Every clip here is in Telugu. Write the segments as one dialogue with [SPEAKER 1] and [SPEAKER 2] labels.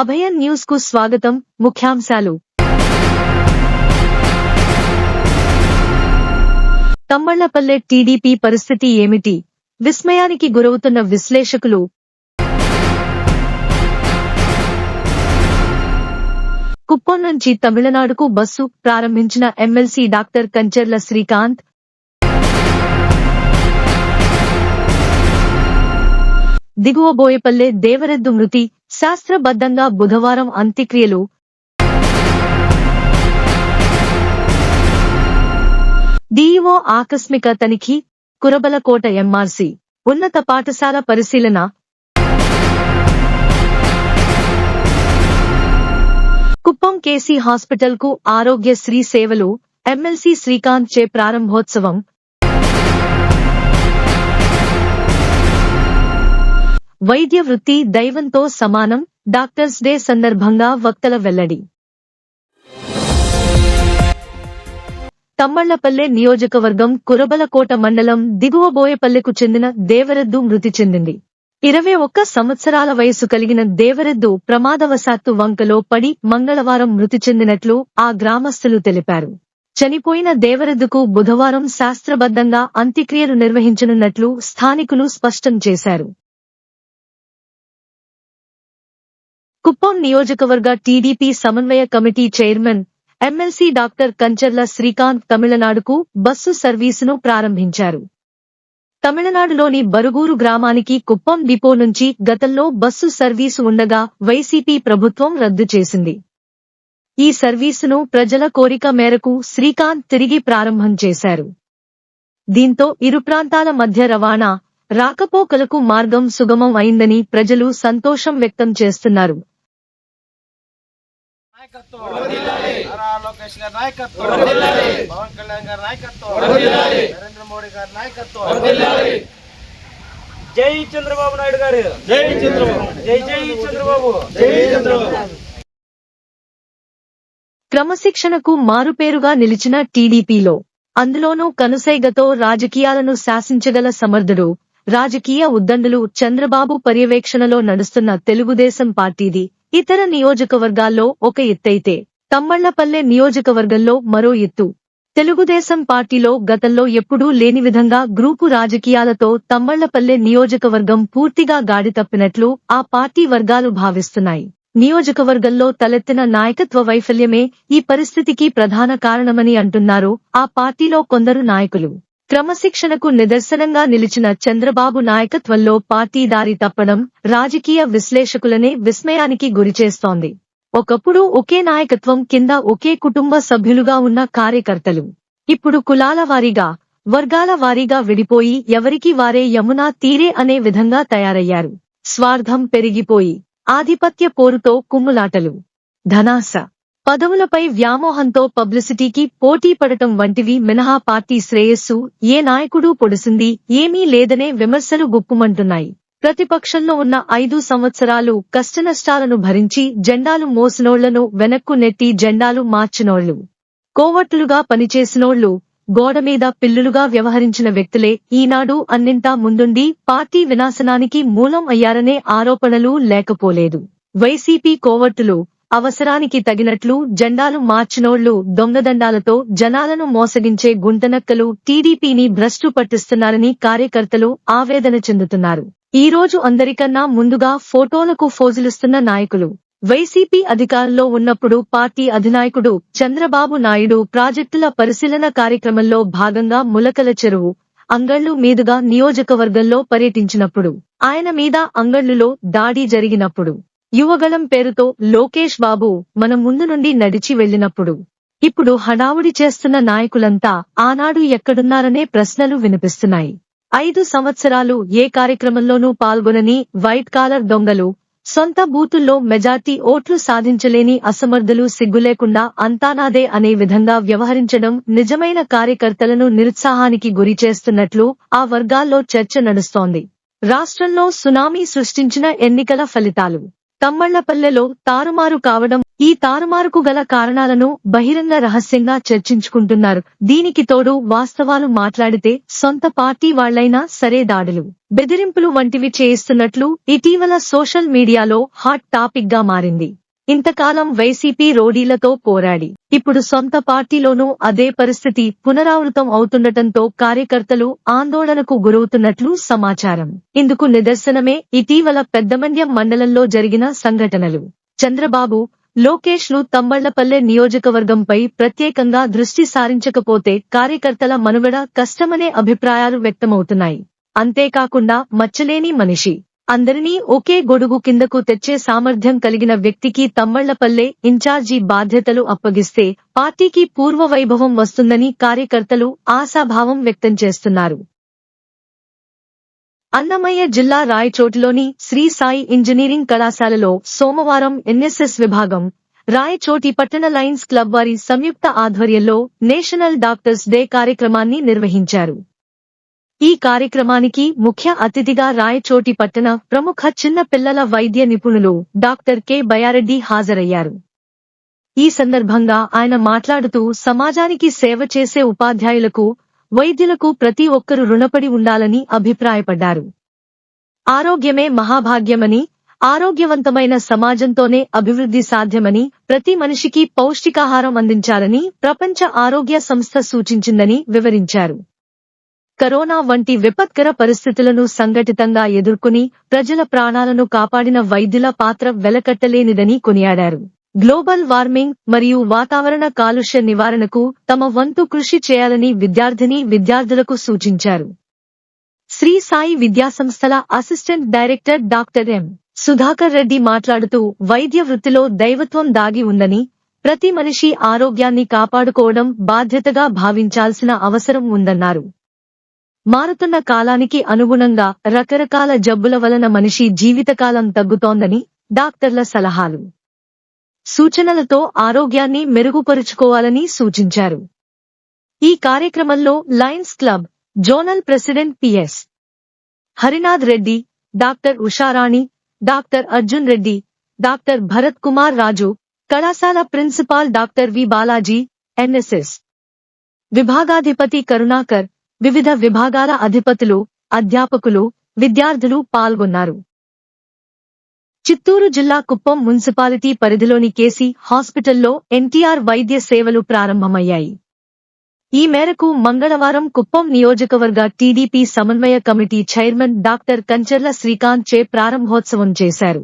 [SPEAKER 1] అభయన్ న్యూస్కు స్వాగతం ముఖ్యాంశాలు. తమ్మళ్ళపల్లె టీడీపీ పరిస్థితి ఏమిటి? విస్మయానికి గురవుతున్న విశ్లేషకులు. కుప్పం నుంచి తమిళనాడుకు బస్సు ప్రారంభించిన ఎమ్మెల్సీ డాక్టర్ కంచర్ల శ్రీకాంత్. దిగువ బోయపల్లె దేవరెద్దు మృతి శాస్త్రబద్ధంగా బుధవారం అంత్యక్రియలు. డిఈఓ ఆకస్మిక తనిఖీ కురబలకోట ఎంఆర్సి ఉన్నత పాఠశాల పరిశీలన. కుప్పం కేసీ హాస్పిటల్కు ఆరోగ్యశ్రీ సేవలు ఎమ్మెల్సీ శ్రీకాంత్ చే ప్రారంభోత్సవం. వైద్య వృత్తి దైవంతో సమానం. డాక్టర్స్ డే సందర్భంగా వక్తల వెల్లడి. తమ్మళ్ళపల్లె నియోజకవర్గం కురబలకోట మండలం దిగువ బోయపల్లెకు చెందిన దేవరెద్దు మృతి చెందింది. ఇరవై ఒక్క సంవత్సరాల వయసు కలిగిన దేవరెద్దు ప్రమాదవశాత్తు వంకలో పడి మంగళవారం మృతి చెందినట్లు ఆ గ్రామస్తులు తెలిపారు. చనిపోయిన దేవరెద్దుకు బుధవారం శాస్త్రబద్ధంగా అంత్యక్రియలు నిర్వహించనున్నట్లు స్థానికులు స్పష్టం చేశారు. కుప్పం నియోజకవర్గ టీడీపీ సమన్వయ committee chairman MLC doctor Kancharla Srikanth తమిళనాడుకు బస్సు సర్వీసును ప్రారంభించారు. తమిళనాడులోని బరుగూరు గ్రామానికి కుప్పం డిపో నుంచి గతంలో బస్సు సర్వీసు ఉండగా వైసీపీ ప్రభుత్వం రద్దు చేసింది. ఈ సర్వీసును ప్రజల కోరిక మేరకు శ్రీకాంత్ తిరిగి ప్రారంభం చేశారు. దీంతో ఇరు ప్రాంతాల మధ్య రవాణా రాకపోకలకు మార్గం సుగమం అయిందని ప్రజలు సంతోషం వ్యక్తం చేస్తున్నారు.
[SPEAKER 2] నాయకత్వం. నారా లోకేష్ గారి నాయకత్వం. పవన్ కళ్యాణ్ గారి నాయకత్వం. నరేంద్ర మోడీ గారి నాయకత్వం. జై చంద్రబాబు నాయుడు గారు. జై చంద్రబాబు. జై జై చంద్రబాబు. జై చంద్రబాబు.
[SPEAKER 1] క్రమశిక్షణకు మారుపేరుగా నిలిచిన టీడీపీలో అందులోనూ కనుసైగతో రాజకీయాలను శాసించగల సమర్థుడు రాజకీయ ఉద్దండులు చంద్రబాబు పర్యవేక్షణలో నడుస్తున్న తెలుగుదేశం పార్టీది ఇతర నియోజకవర్గాల్లో ఒక ఎత్తైతే తమ్మళ్ళపల్లె నియోజకవర్గంలో మరో ఎత్తు. తెలుగుదేశం పార్టీలో గతంలో ఎప్పుడూ లేని విధంగా గ్రూపు రాజకీయాలతో తమ్మళ్ళపల్లె నియోజకవర్గం పూర్తిగా గాడి తప్పినట్లు ఆ పార్టీ వర్గాలు భావిస్తున్నాయి. నియోజకవర్గంలో తలెత్తిన నాయకత్వ వైఫల్యమే ఈ పరిస్థితికి ప్రధాన కారణమని అంటున్నారు ఆ పార్టీలో కొందరు నాయకులు. క్రమశిక్షణకు నిదర్శనంగా నిలిచిన చంద్రబాబు నాయకత్వంలో పార్టీ దారి తప్పడం రాజకీయ విశ్లేషకులనే విస్మయానికి గురిచేస్తోంది. ఒకప్పుడు ఒకే నాయకత్వం కింద ఒకే కుటుంబ సభ్యులుగా ఉన్న కార్యకర్తలు. ఇప్పుడు కులాల వారీగా వర్గాల వారీగా విడిపోయి ఎవరికి వారే యమునా తీరే అనే విధంగా తయారయ్యారు. స్వార్థం పెరిగిపోయి ఆధిపత్య పోరుతో కుమ్ములాటలు. ధనాస పదవులపై వ్యామోహంతో పబ్లిసిటీకి పోటీ పడటం వంటివి మినహా పార్టీ శ్రేయస్సు ఏ నాయకుడూ పొడిసింది ఏమీ లేదనే విమర్శలు గుప్పుమంటున్నాయి. ప్రతిపక్షంలో ఉన్న ఐదు సంవత్సరాలు కష్టనష్టాలను భరించి జెండాలు మోసినోళ్ళను వెనక్కు నెట్టి జెండాలు మార్చినోళ్ళు. కోవట్లుగా పనిచేసినోళ్ళు గోడ మీద పిల్లులుగా వ్యవహరించిన వ్యక్తులే ఈనాడు అన్నింటా ముందుండి పార్టీ వినాశనానికి మూలం అయ్యారనే ఆరోపణలు లేకపోలేదు. వైసీపీ కోవట్టులు అవసరానికి తగినట్లు జెండాలు మార్చినోళ్ళు దొంగదండాలతో జనాలను మోసగించే గుంటనక్కలు టీడీపీని భ్రష్టు పట్టిస్తున్నారని కార్యకర్తలు ఆవేదన చెందుతున్నారు. ఈ రోజు అందరికన్నా ముందుగా ఫోటోలకు ఫోజులిస్తున్న నాయకులు. వైసీపీ అధికారంలో ఉన్నప్పుడు పార్టీ అధినాయకుడు చంద్రబాబు నాయుడు ప్రాజెక్టుల పరిశీలన కార్యక్రమంలో భాగంగా ములకల చెరువు అంగళ్ళు మీదుగా నియోజకవర్గంలో పర్యటించినప్పుడు ఆయన మీద అంగళ్ళులో దాడి జరిగినప్పుడు. యువగళం పేరుతో లోకేష్ బాబు మన ముందు నుండి నడిచి వెళ్ళినప్పుడు ఇప్పుడు హడావుడి చేస్తున్న నాయకులంతా ఆనాడు ఎక్కడున్నారనే ప్రశ్నలు వినిపిస్తున్నాయి. ఐదు సంవత్సరాలు ఏ కార్యక్రమంలోనూ పాల్గొనని వైట్ కాలర్ దొంగలు సొంత బూతుల్లో మెజార్టీ ఓట్లు సాధించలేని అసమర్థులు సిగ్గులేకుండా అంతానాదే అనే విధంగా వ్యవహరించడం నిజమైన కార్యకర్తలను నిరుత్సాహానికి గురి చేస్తున్నట్లు ఆ వర్గాల్లో చర్చ నడుస్తోంది. రాష్ట్రంలో సునామీ సృష్టించిన ఎన్నికల ఫలితాలు. తమ్మళ్ళపల్లెలో తారుమారు కావడం ఈ తారుమారుకు గల కారణాలను బహిరంగ రహస్యంగా చర్చించుకుంటున్నారు. దీనికి తోడు వాస్తవాలు మాట్లాడితే సొంత పార్టీ వాళ్ళైనా సరే దాడులు బెదిరింపులు వంటివి చేయిస్తున్నట్లు ఇటీవల సోషల్ మీడియాలో హాట్ టాపిక్గా మారింది. ఇంతకాలం వైసీపీ రోడీలతో పోరాడి ఇప్పుడు సొంత పార్టీలోనూ అదే పరిస్థితి పునరావృతం అవుతుండటంతో కార్యకర్తలు ఆందోళనకు గురవుతున్నట్లు సమాచారం. ఇందుకు నిదర్శనమే ఇటీవల పెద్దమండ్యం మండలంలో జరిగిన సంఘటనలు. చంద్రబాబు లోకేష్లు తమ్మళ్ళపల్లె నియోజకవర్గంపై ప్రత్యేకంగా దృష్టి సారించకపోతే కార్యకర్తల మనుగడ కష్టమనే అభిప్రాయాలు వ్యక్తమవుతున్నాయి. అంతేకాకుండా మచ్చలేని మనిషి. అందరినీ ఒకే గొడుగు కిందకు తెచ్చే సామర్థ్యం కలిగిన వ్యక్తికి తమ్మళ్ళపల్లె ఇన్ఛార్జి బాధ్యతలు అప్పగిస్తే పార్టీకి పూర్వ వైభవం వస్తుందని కార్యకర్తలు ఆశాభావం వ్యక్తం చేస్తున్నారు. అన్నమయ్య జిల్లా రాయచోటిలోని శ్రీ సాయి ఇంజనీరింగ్ కళాశాలలో సోమవారం ఎన్ఎస్ఎస్ విభాగం రాయచోటి పట్టణ లయన్స్ క్లబ్ వారి సంయుక్త ఆధ్వర్యంలో నేషనల్ డాక్టర్స్ డే కార్యక్రమాన్ని నిర్వహించారు. ఈ కార్యక్రమానికి ముఖ్య అతిథిగా రాయచోటి పట్టణ ప్రముఖ చిన్న పిల్లల వైద్య నిపుణులు డాక్టర్ కె. బయారెడ్డి హాజరయ్యారు. ఈ సందర్భంగా ఆయన మాట్లాడుతూ సమాజానికి సేవ చేసే ఉపాధ్యాయులకు వైద్యులకు ప్రతి ఒక్కరూ రుణపడి ఉండాలని అభిప్రాయపడ్డారు. ఆరోగ్యమే మహాభాగ్యమని ఆరోగ్యవంతమైన సమాజంతోనే అభివృద్ధి సాధ్యమని ప్రతి మనిషికి పౌష్టికాహారం అందించాలని ప్రపంచ ఆరోగ్య సంస్థ సూచించిందని వివరించారు. కరోనా వంటి విపత్కర పరిస్థితులను సంఘటితంగా ఎదుర్కొని ప్రజల ప్రాణాలను కాపాడిన వైద్యుల పాత్ర వెలకట్టలేనిదని కొనియాడారు. గ్లోబల్ వార్మింగ్ మరియు వాతావరణ కాలుష్య నివారణకు తమ వంతు కృషి చేయాలని విద్యార్థిని విద్యార్థులకు సూచించారు. శ్రీ సాయి విద్యాసంస్థల assistant director doctor M. Sudhakar Reddy మాట్లాడుతూ వైద్య వృత్తిలో దైవత్వం దాగి ఉందని ప్రతి మనిషి ఆరోగ్యాన్ని కాపాడుకోవడం బాధ్యతగా భావించాల్సిన అవసరం ఉందన్నారు. మారుతున్న కాలానికి అనుగుణంగా రకరకాల జబ్బుల వలన మనిషి జీవితకాలం తగ్గుతోందని డాక్టర్ల సలహాలు. సూచనలతో ఆరోగ్యాన్ని మెరుగుపరుచుకోవాలని సూచించారు. ఈ కార్యక్రమంలో Lions Club zonal president P S Harinath Reddy doctor Usharani doctor Arjun Reddy doctor Bharath Kumar Raju కళాశాల principal doctor V Balaji NSS విభాగాధిపతి Karunakar వివిధ విభాగాల అధిపతులు అధ్యాపకులు విద్యార్థులు పాల్గొన్నారు. చిత్తూరు జిల్లా కుప్పం మున్సిపాలిటీ పరిధిలోని కేసీ హాస్పిటల్లో ఎన్టీఆర్ వైద్య సేవలు ప్రారంభమయ్యాయి. ఈ మేరకు మంగళవారం కుప్పం నియోజకవర్గ టీడీపీ సమన్వయ committee chairman doctor Kancharla Srikanth చే ప్రారంభోత్సవం చేశారు.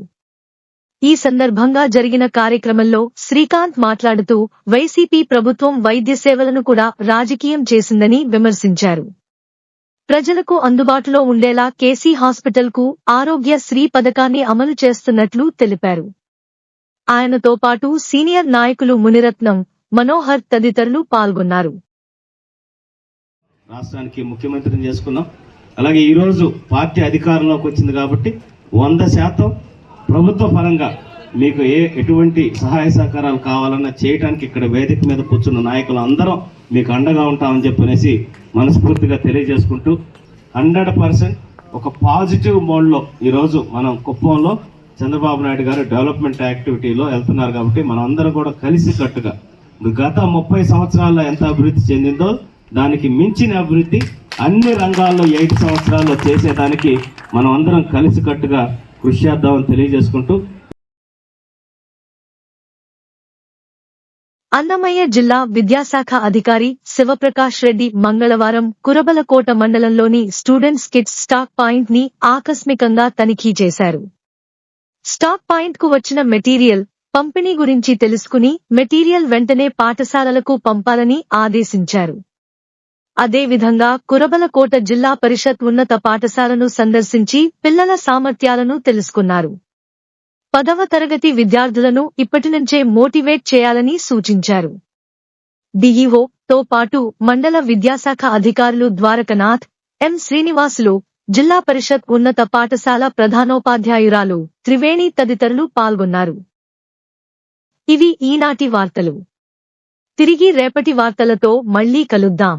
[SPEAKER 1] ఈ సందర్భంగా జరిగిన కార్యక్రమంలో శ్రీకాంత్ మాట్లాడుతూ వైసీపీ ప్రభుత్వం వైద్య సేవలను కూడా రాజకీయం చేసిందని విమర్శించారు. ప్రజలకు అందుబాటులో ఉండేలా కేసీ హాస్పిటల్కు ఆరోగ్య శ్రీ పథకాన్ని అమలు చేస్తున్నట్లు తెలిపారు. ఆయనతో పాటు సీనియర్ నాయకులు మునిరత్నం మనోహర్ తదితరులు పాల్గొన్నారు.
[SPEAKER 3] రాష్ట్రానికి ముఖ్యమంత్రిని చేసుకున్నాం. అలాగే ఈరోజు పార్టీ అధికారంలోకి వచ్చింది కాబట్టి వంద శాతం ప్రభుత్వ పరంగా మీకు ఏ ఎటువంటి సహాయ సహకారాలు కావాలన్నా చేయడానికి ఇక్కడ వేదిక మీద కూర్చున్న నాయకులు అందరం మీకు అండగా ఉంటామని చెప్పనేసి మనస్ఫూర్తిగా తెలియజేసుకుంటూ హండ్రెడ్ పర్సెంట్ ఒక పాజిటివ్ మోడ్లో ఈరోజు మనం కుప్పంలో చంద్రబాబు నాయుడు గారు డెవలప్మెంట్ యాక్టివిటీలో వెళ్తున్నారు కాబట్టి మనం అందరం కూడా కలిసి కట్టుగా గత ముప్పై సంవత్సరాల్లో ఎంత అభివృద్ధి చెందిందో దానికి మించిన అభివృద్ధి అన్ని రంగాల్లో ఎయిట్ సంవత్సరాల్లో చేసేదానికి మనం అందరం కలిసికట్టుగా కృషి చేద్దామని తెలియజేసుకుంటూ
[SPEAKER 1] అన్నమయ్య జిల్లా విద్యాశాఖ అధికారి శివప్రకాష్ రెడ్డి మంగళవారం కురబలకోట మండలంలోని స్టూడెంట్స్ కిట్స్ స్టాక్ పాయింట్ని ఆకస్మికంగా తనిఖీ చేశారు. స్టాక్ పాయింట్కు వచ్చిన మెటీరియల్ పంపిణీ గురించి తెలుసుకుని మెటీరియల్ వెంటనే పాఠశాలలకు పంపాలని ఆదేశించారు. అదేవిధంగా కురబలకోట జిల్లా పరిషత్ ఉన్నత పాఠశాలను సందర్శించి పిల్లల సామర్థ్యాలను తెలుసుకున్నారు. పదవ తరగతి విద్యార్థులను ఇప్పటి నుంచే మోటివేట్ చేయాలని సూచించారు. డిఈఓ తో పాటు మండల విద్యాశాఖ అధికారులు ద్వారకనాథ్ ఎం శ్రీనివాసులు జిల్లా పరిషత్ ఉన్నత పాఠశాల ప్రధానోపాధ్యాయురాలు త్రివేణి తదితరులు పాల్గొన్నారు. ఇవి ఈనాటి వార్తలు. తిరిగి రేపటి వార్తలతో మళ్ళీ కలుద్దాం.